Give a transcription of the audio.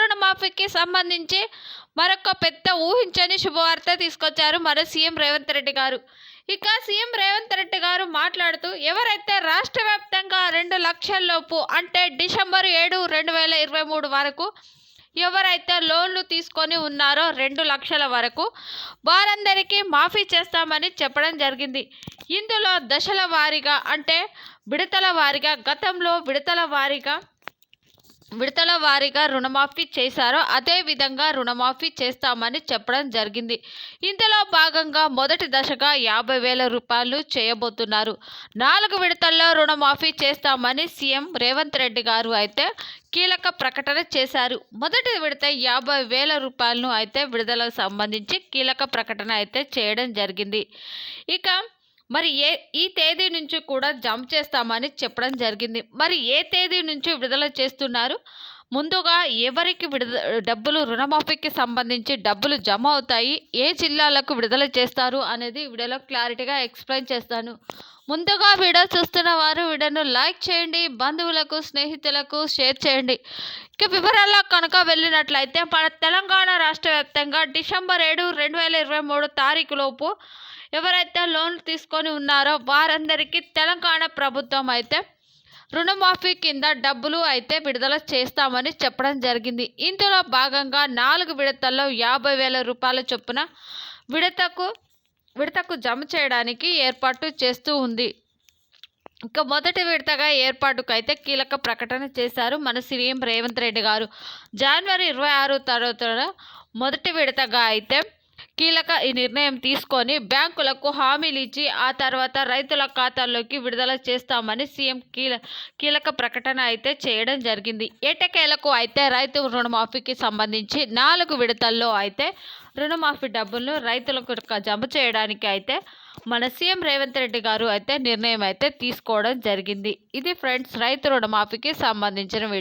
రుణమాఫీకి సంబంధించి మరొక పెద్ద ఊహించని శుభవార్త తీసుకొచ్చారు మన సీఎం రేవంత్ రెడ్డి గారు. ఇక సీఎం రేవంత్ రెడ్డి గారు మాట్లాడుతూ ఎవరైతే రాష్ట్ర వ్యాప్తంగా రెండు లక్షల్లోపు అంటే డిసెంబర్ ఏడు రెండు వేల ఇరవై మూడు వరకు ఎవరైతే లోన్లు తీసుకొని ఉన్నారో రెండు లక్షల వరకు వారందరికీ మాఫీ చేస్తామని చెప్పడం జరిగింది. ఇందులో దశల వారీగా అంటే విడతల వారీగా గతంలో విడతల వారీగా విడతల వారీగా రుణమాఫీ చేశారో అదే విధంగా రుణమాఫీ చేస్తామని చెప్పడం జరిగింది. ఇందులో భాగంగా మొదటి దశగా యాభై వేల రూపాయలు చేయబోతున్నారు. నాలుగు విడతల్లో రుణమాఫీ చేస్తామని సీఎం రేవంత్ రెడ్డి గారు అయితే కీలక ప్రకటన చేశారు. మొదటి విడత యాభై వేల రూపాయలను అయితే విడుదలకు సంబంధించి కీలక ప్రకటన అయితే చేయడం జరిగింది. ఇక మరి ఏ ఈ తేదీ నుంచి కూడా జంప్ చేస్తామని చెప్పడం జరిగింది. మరి ఏ తేదీ నుంచి విడుదల చేస్తున్నారు? ముందుగా ఎవరికి విడుదల డబ్బులు రుణమాఫీకి సంబంధించి డబ్బులు జమ అవుతాయి? ఏ జిల్లాలకు విడుదల చేస్తారు అనేది వీడియోలో క్లారిటీగా ఎక్స్ప్లెయిన్ చేస్తాను. ముందుగా వీడియో చూస్తున్న వారు వీడియోను లైక్ చేయండి బంధువులకు స్నేహితులకు షేర్ చేయండి. ఇక వివరాల్లో కనుక వెళ్ళినట్లయితే మన తెలంగాణ రాష్ట్ర వ్యాప్తంగా డిసెంబర్ ఏడు రెండు వేల ఇరవై మూడు తారీఖులోపు ఎవరైతే లోన్లు తీసుకొని ఉన్నారో వారందరికీ తెలంగాణ ప్రభుత్వం అయితే రుణమాఫీ కింద డబ్బులు అయితే విడుదల చేస్తామని చెప్పడం జరిగింది. ఇందులో భాగంగా నాలుగు విడతల్లో యాభై వేల రూపాయల చొప్పున విడతకు విడతకు జమ చేయడానికి ఏర్పాటు చేస్తూ ఉంది. ఇంకా మొదటి విడతగా ఏర్పాటుకు అయితే కీలక ప్రకటన చేశారు మన సీఎం రేవంత్ రెడ్డి గారు. జనవరి ఇరవై ఆరు తర్వాత మొదటి విడతగా అయితే కీలక ఈ నిర్ణయం తీసుకొని బ్యాంకులకు హామీలు ఇచ్చి ఆ తర్వాత రైతుల ఖాతాల్లోకి విడుదల చేస్తామని సీఎం కీల కీలక ప్రకటన అయితే చేయడం జరిగింది. ఎటకేలకు అయితే రైతు రుణమాఫీకి సంబంధించి నాలుగు విడతల్లో అయితే రుణమాఫీ డబ్బులను రైతులకు జమ చేయడానికి అయితే మన సీఎం రేవంత్ రెడ్డి గారు అయితే నిర్ణయం అయితే తీసుకోవడం జరిగింది. ఇది ఫ్రెండ్స్ రైతు రుణమాఫీకి సంబంధించిన